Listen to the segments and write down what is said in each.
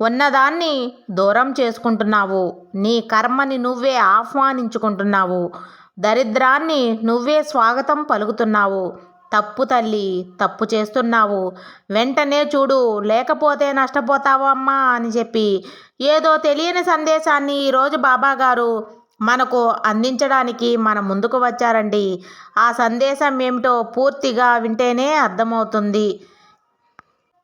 ఉన్నదాన్ని దూరం చేసుకుంటున్నావు. నీ కర్మని నువ్వే ఆహ్వానించుకుంటున్నావు. దరిద్రాన్ని నువ్వే స్వాగతం పలుకుతున్నావు. తప్పు తల్లి తప్పు చేస్తున్నావు. వెంటనే చూడు లేకపోతే నష్టపోతావు అమ్మా అని చెప్పి ఏదో తెలియని సందేశాన్ని ఈరోజు బాబా గారు మనకు అందించడానికి మన ముందుకు వచ్చారండి. ఆ సందేశం ఏమిటో పూర్తిగా వింటేనే అర్థమవుతుంది.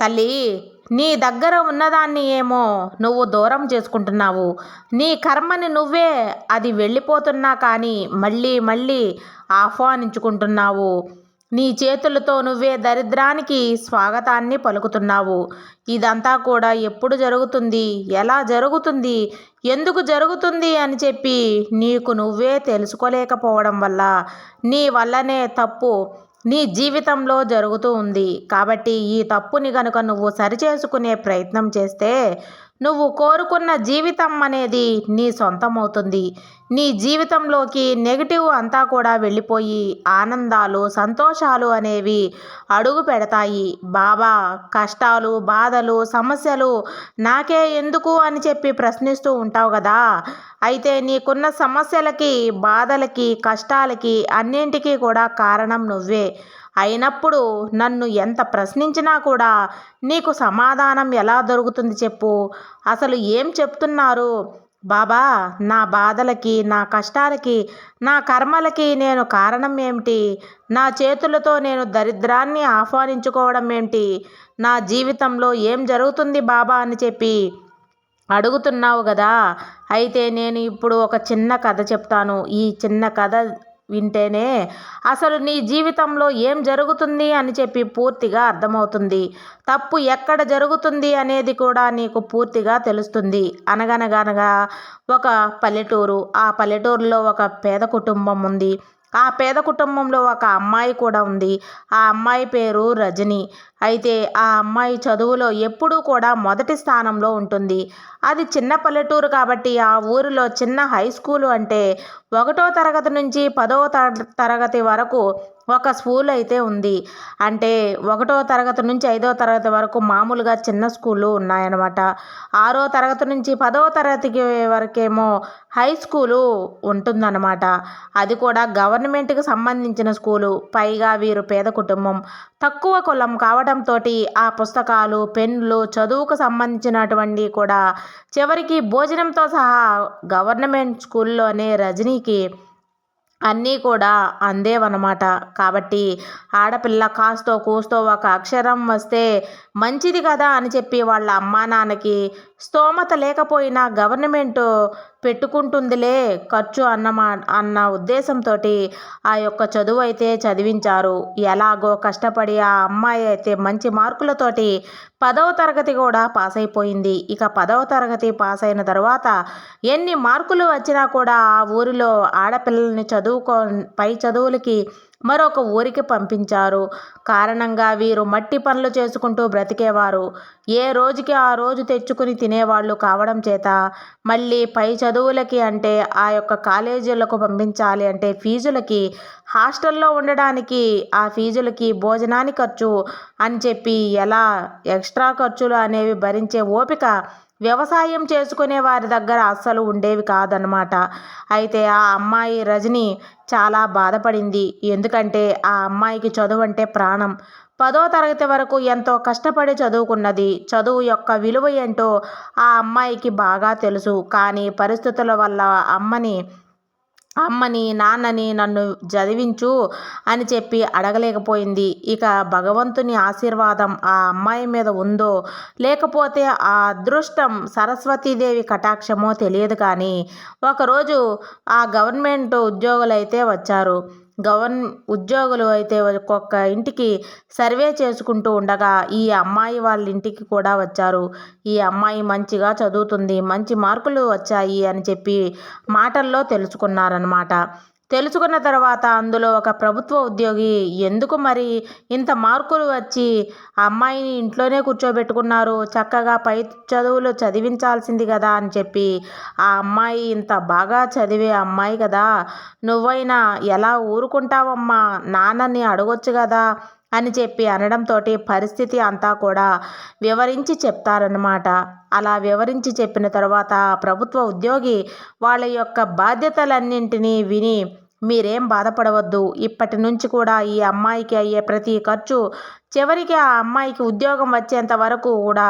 తల్లి నీ దగ్గర ఉన్నదాన్ని ఏమో నువ్వు దూరం చేసుకుంటున్నావు. నీ కర్మని నువ్వే అది వెళ్ళిపోతున్నా కానీ మళ్ళీ మళ్ళీ ఆహ్వానించుకుంటున్నావు. నీ చేతులతో నువ్వే దరిద్రానికి స్వాగతాన్ని పలుకుతున్నావు. ఇదంతా కూడా ఎప్పుడు జరుగుతుంది? ఎలా జరుగుతుంది? ఎందుకు జరుగుతుంది అని చెప్పి నీకు నువ్వే తెలుసుకోలేకపోవడం వల్ల నీ వల్లనే తప్పు. నీ జీవితంలో జరుగుతూ ఉంది. కాబట్టి ఈ తప్పుని గనుక నువ్వు సరిచేసుకునే ప్రయత్నం చేస్తే నువ్వు కోరుకున్న జీవితం అనేది నీ సొంతం అవుతుంది నీ జీవితంలోకి నెగిటివ్ అంతా కూడా వెళ్ళిపోయి ఆనందాలు సంతోషాలు అనేవి అడుగు పెడతాయి. బాబా కష్టాలు బాధలు సమస్యలు నాకే ఎందుకు అని చెప్పి ప్రశ్నిస్తూ ఉంటావు కదా. అయితే నీకున్న సమస్యలకి బాధలకి కష్టాలకి అన్నింటికీ కూడా కారణం నువ్వే. అయినప్పుడు నన్ను ఎంత ప్రశ్నించినా కూడా నీకు సమాధానం ఎలా దొరుకుతుంది చెప్పు. అసలు ఏం చెప్తున్నారు? బాబా నా బాధలకి నా కష్టాలకి నా కర్మలకి నేను కారణం ఏమిటి? నా చేతులతో నేను దరిద్రాన్ని ఆహ్వానించుకోవడం ఏమిటి? నా జీవితంలో ఏం జరుగుతుంది బాబా అని చెప్పి అడుగుతున్నావు కదా. అయితే నేను ఇప్పుడు ఒక చిన్న కథ చెప్తాను. ఈ చిన్న కథ వింటేనే అసలు నీ జీవితంలో ఏం జరుగుతుంది అని చెప్పి పూర్తిగా అర్థమవుతుంది. తప్పు ఎక్కడ జరుగుతుంది అనేది కూడా నీకు పూర్తిగా తెలుస్తుంది. అనగనగనగా ఒక పల్లెటూరు ఆ పల్లెటూరులో ఒక పేద కుటుంబం ఉంది. ఆ పేద కుటుంబంలో ఒక అమ్మాయి కూడా ఉంది. ఆ అమ్మాయి పేరు రజని. అయితే ఆ అమ్మాయి చదువులో ఎప్పుడూ కూడా మొదటి స్థానంలో ఉంటుంది. అది చిన్న పల్లెటూరు కాబట్టి ఆ ఊరిలో చిన్న హై స్కూలు అంటే ఒకటో తరగతి నుంచి పదవ తరగతి వరకు ఒక స్కూల్ అయితే ఉంది. అంటే ఒకటో తరగతి నుంచి ఐదో తరగతి వరకు మామూలుగా చిన్న స్కూళ్ళు ఉన్నాయన్నమాట. ఆరో తరగతి నుంచి పదవ తరగతికి వరకేమో హై స్కూలు ఉంటుందన్నమాట. అది కూడా గవర్నమెంట్కి సంబంధించిన స్కూలు. పైగా వీరు పేద కుటుంబం. తక్కువ కులం కావడంతో ఆ పుస్తకాలు పెన్లు చదువుకు సంబంధించినటువంటి కూడా చివరికి భోజనంతో సహా గవర్నమెంట్ స్కూల్లోనే రజనీకి అన్నీ కూడా అందేవన్నమాట. కాబట్టి ఆడపిల్ల కాస్తో కూస్తో ఒక అక్షరం వస్తే మంచిది కదా అని చెప్పి వాళ్ళ అమ్మా నాన్నకి స్తోమత లేకపోయినా గవర్నమెంట్ పెట్టుకుంటుందిలే ఖర్చు అన్నమా అన్న ఉద్దేశంతో ఆ యొక్క చదువు అయితే చదివించారు. ఎలాగో కష్టపడి ఆ అమ్మాయి అయితే మంచి మార్కులతోటి పదవ తరగతి కూడా పాస్ అయిపోయింది ఇక పదవ తరగతి పాస్ అయిన తర్వాత ఎన్ని మార్కులు వచ్చినా కూడా ఆ ఊరిలో ఆడపిల్లల్ని చదువుకో పై చదువులకి మరొక ఊరికి పంపించారు. కారణంగా వీరు మట్టి పనులు చేసుకుంటూ బ్రతికేవారు. ఏ రోజుకి ఆ రోజు తెచ్చుకుని తినేవాళ్ళు కావడం చేత మళ్ళీ పై చదువులకి అంటే ఆ యొక్క కాలేజీలకు పంపించాలి అంటే ఫీజులకి హాస్టల్లో ఉండడానికి ఆ ఫీజులకి భోజనానికి ఖర్చు అని చెప్పి ఎలా ఎక్స్ట్రా ఖర్చులు అనేవి భరించే ఓపిక వ్యవసాయం చేసుకునే వారి దగ్గర అస్సలు ఉండేవి కాదనమాట అయితే ఆ అమ్మాయి రజని చాలా బాధపడింది. ఎందుకంటే ఆ అమ్మాయికి చదువు అంటే ప్రాణం. పదో తరగతి వరకు ఎంతో కష్టపడి చదువుకున్నది. చదువు యొక్క విలువ ఏంటో ఆ అమ్మాయికి బాగా తెలుసు. కానీ పరిస్థితుల వల్ల అమ్మని అమ్మని నాన్నని నన్ను చదివించు అని చెప్పి అడగలేకపోయింది. ఇక భగవంతుని ఆశీర్వాదం ఆ అమ్మాయి మీద ఉందో లేకపోతే ఆ అదృష్టం సరస్వతీదేవి కటాక్షమో తెలియదు కానీ ఒకరోజు ఆ గవర్నమెంట్ ఉద్యోగులైతే వచ్చారు. గవర్న ఉద్యోగులు అయితే ఒక్కొక్క ఇంటికి సర్వే చేసుకుంటూ ఉండగా ఈ అమ్మాయి వాళ్ళ ఇంటికి కూడా వచ్చారు. ఈ అమ్మాయి మంచిగా చదువుతుంది మంచి మార్కులు వచ్చాయి అని చెప్పి మాటల్లో తెలుసుకున్నారనమాట తెలుసుకున్న తర్వాత అందులో ఒక ప్రభుత్వ ఉద్యోగి ఎందుకు మరి ఇంత మార్కులు వచ్చి ఆ అమ్మాయిని ఇంట్లోనే కూర్చోబెట్టుకున్నారు? చక్కగా పై చదువులు చదివించాల్సింది కదా అని చెప్పి ఆ అమ్మాయి ఇంత బాగా చదివే అమ్మాయి కదా నువ్వైనా ఎలా ఊరుకుంటావమ్మా? నాన్నని అడగొచ్చు కదా? అని చెప్పి అనడంతో పరిస్థితి అంతా కూడా వివరించి చెప్తారనమాట అలా వివరించి చెప్పిన తర్వాత ప్రభుత్వ ఉద్యోగి వాళ్ళ యొక్క బాధ్యతలన్నింటినీ విని మీరేం బాధపడవద్దు. ఇప్పటి నుంచి కూడా ఈ అమ్మాయికి అయ్యే ప్రతి ఖర్చు చివరికి ఆ అమ్మాయికి ఉద్యోగం వచ్చేంత వరకు కూడా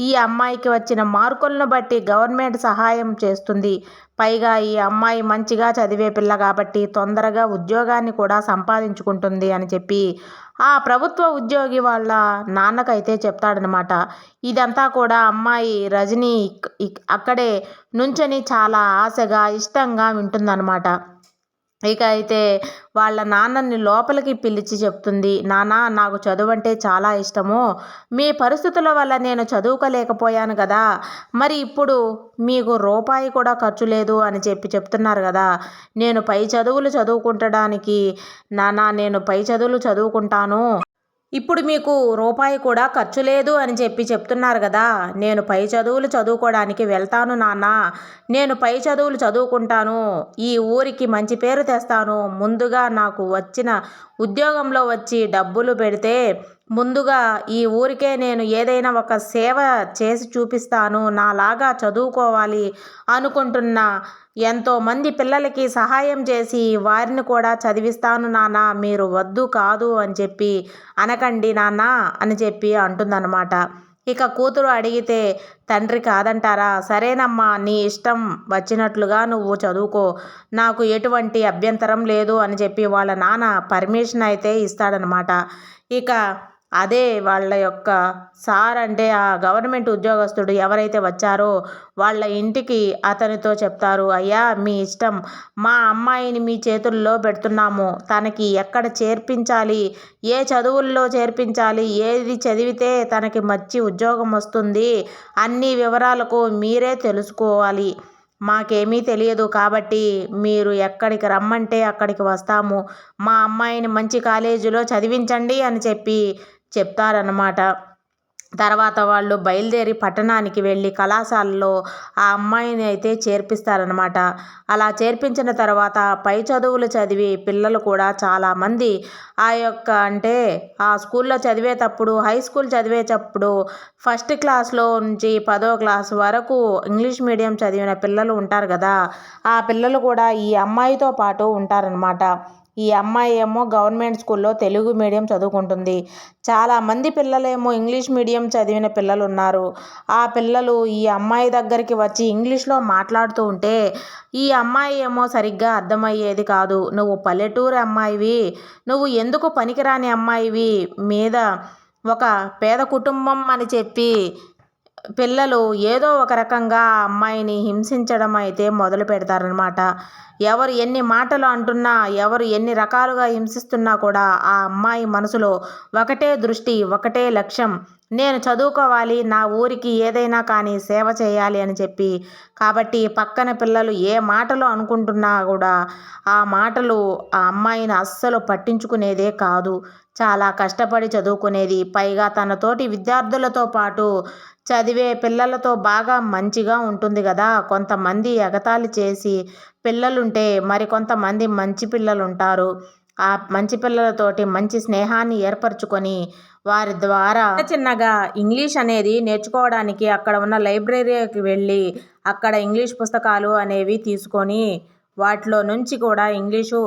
ఈ అమ్మాయికి వచ్చిన మార్కులను బట్టి గవర్నమెంట్ సహాయం చేస్తుంది. పైగా ఈ అమ్మాయి మంచిగా చదివే పిల్ల కాబట్టి తొందరగా ఉద్యోగాన్ని కూడా సంపాదించుకుంటుంది అని చెప్పి ఆ ప్రభుత్వ ఉద్యోగి వాళ్ళ నాన్నకైతే చెప్తాడనమాట ఇదంతా కూడా అమ్మాయి రజనీ అక్కడే నుంచొని చాలా ఆశగా ఇష్టంగా వింటుందన్నమాట. ఇక అయితే వాళ్ళ నాన్నని లోపలికి పిలిచి చెప్తుంది నాన్న నాకు చదువు అంటే చాలా ఇష్టము. మీ పరిస్థితుల వల్ల నేను చదువుకోలేకపోయాను కదా. మరి ఇప్పుడు మీకు రూపాయి కూడా ఖర్చు లేదు అని చెప్పి చెప్తున్నారు కదా. నేను పై చదువులు చదువుకుంటడానికి నాన్న నేను పై చదువులు చదువుకుంటాను. ఇప్పుడు మీకు రూపాయి కూడా ఖర్చు లేదు అని చెప్పి చెప్తున్నారు కదా. నేను పై చదువులు చదువుకోవడానికి వెళ్తాను నాన్న. నేను పై చదువులు చదువుకుంటాను. ఈ ఊరికి మంచి పేరు తెస్తాను. ముందుగా నాకు వచ్చిన ఉద్యోగంలో వచ్చి డబ్బులు పెడితే ముందుగా ఈ ఊరికే నేను ఏదైనా ఒక సేవ చేసి చూపిస్తాను. నాలాగా చదువుకోవాలి అనుకుంటున్న ఎంతోమంది పిల్లలకి సహాయం చేసి వారిని కూడా చదివిస్తాను నాన్న మీరు వద్దు కాదు అని చెప్పి అనకండి నాన్న అని చెప్పి అంటుందన్నమాట. ఇక కూతురు అడిగితే తండ్రి కాదంటారా? సరేనమ్మా నీ ఇష్టం వచ్చినట్లుగా నువ్వు చదువుకో. నాకు ఎటువంటి అభ్యంతరం లేదు అని చెప్పి వాళ్ళ నాన్న పర్మిషన్ అయితే ఇస్తాడనమాట ఇక అదే వాళ్ళ యొక్క సార్ అంటే ఆ గవర్నమెంట్ ఉద్యోగస్తుడు ఎవరైతే వచ్చారో వాళ్ళ ఇంటికి అతనితో చెప్తారు అయ్యా మీ ఇష్టం. మా అమ్మాయిని మీ చేతుల్లో పెడుతున్నాము. తనకి ఎక్కడ చేర్పించాలి? ఏ చదువుల్లో చేర్పించాలి? ఏది చదివితే తనకి మంచి ఉద్యోగం వస్తుంది? అన్ని వివరాలకు మీరే తెలుసుకోవాలి. మాకేమీ తెలియదు కాబట్టి మీరు ఎక్కడికి రమ్మంటే అక్కడికి వస్తాము. మా అమ్మాయిని మంచి కాలేజీలో చదివించండి అని చెప్పి చెప్తారన్నమాట. తర్వాత వాళ్ళు బయలుదేరి పట్టణానికి వెళ్ళి కళాశాలలో ఆ అమ్మాయిని అయితే చేర్పిస్తారనమాట అలా చేర్పించిన తర్వాత పై చదువులు చదివి పిల్లలు కూడా చాలామంది ఆ యొక్క అంటే ఆ స్కూల్లో చదివేటప్పుడు హై స్కూల్ చదివేటప్పుడు ఫస్ట్ క్లాస్లో నుంచి పదో క్లాస్ వరకు ఇంగ్లీష్ మీడియం చదివిన పిల్లలు ఉంటారు కదా. ఆ పిల్లలు కూడా ఈ అమ్మాయితో పాటు ఉంటారనమాట ఈ అమ్మాయి ఏమో గవర్నమెంట్ స్కూల్లో తెలుగు మీడియం చదువుకుంటుంది. చాలామంది పిల్లలేమో ఇంగ్లీష్ మీడియం చదివిన పిల్లలు ఉన్నారు ఆ పిల్లలు ఈ అమ్మాయి దగ్గరికి వచ్చి ఇంగ్లీష్లో మాట్లాడుతూ ఉంటే ఈ అమ్మాయి ఏమో సరిగ్గా అర్థమయ్యేది కాదు. నువ్వు పల్లెటూరు అమ్మాయివి. నువ్వు ఎందుకు పనికిరాని అమ్మాయివి? మీద ఒక పేద కుటుంబం అని చెప్పి పిల్లలు ఏదో ఒక రకంగా ఆ అమ్మాయిని హింసించడం అయితే మొదలు పెడతారనమాట ఎవరు ఎన్ని మాటలు అంటున్నా ఎవరు ఎన్ని రకాలుగా హింసిస్తున్నా కూడా ఆ అమ్మాయి మనసులో ఒకటే దృష్టి ఒకటే లక్ష్యం. నేను చదువుకోవాలి నా ఊరికి ఏదైనా కానీ సేవ చేయాలి అని చెప్పి. కాబట్టి పక్కన పిల్లలు ఏ మాటలు అనుకుంటున్నా కూడా ఆ మాటలు ఆ అమ్మాయిని అస్సలు పట్టించుకునేదే కాదు. చాలా కష్టపడి చదువుకునేది. పైగా తనతోటి విద్యార్థులతో పాటు చదివే పిల్లలతో బాగా మంచిగా ఉంటుంది కదా. కొంతమంది ఎగతాళి చేసి పిల్లలుంటే మరి కొంతమంది మంచి పిల్లలు ఉంటారు ఆ మంచి పిల్లలతోటి మంచి స్నేహాన్ని ఏర్పరచుకొని వారి ద్వారా చిన్నగా ఇంగ్లీష్ అనేది నేర్చుకోవడానికి అక్కడ ఉన్న లైబ్రరీకి వెళ్ళి అక్కడ ఇంగ్లీష్ పుస్తకాలు అనేవి తీసుకొని వాటిలో నుంచి కూడా ఇంగ్లీషు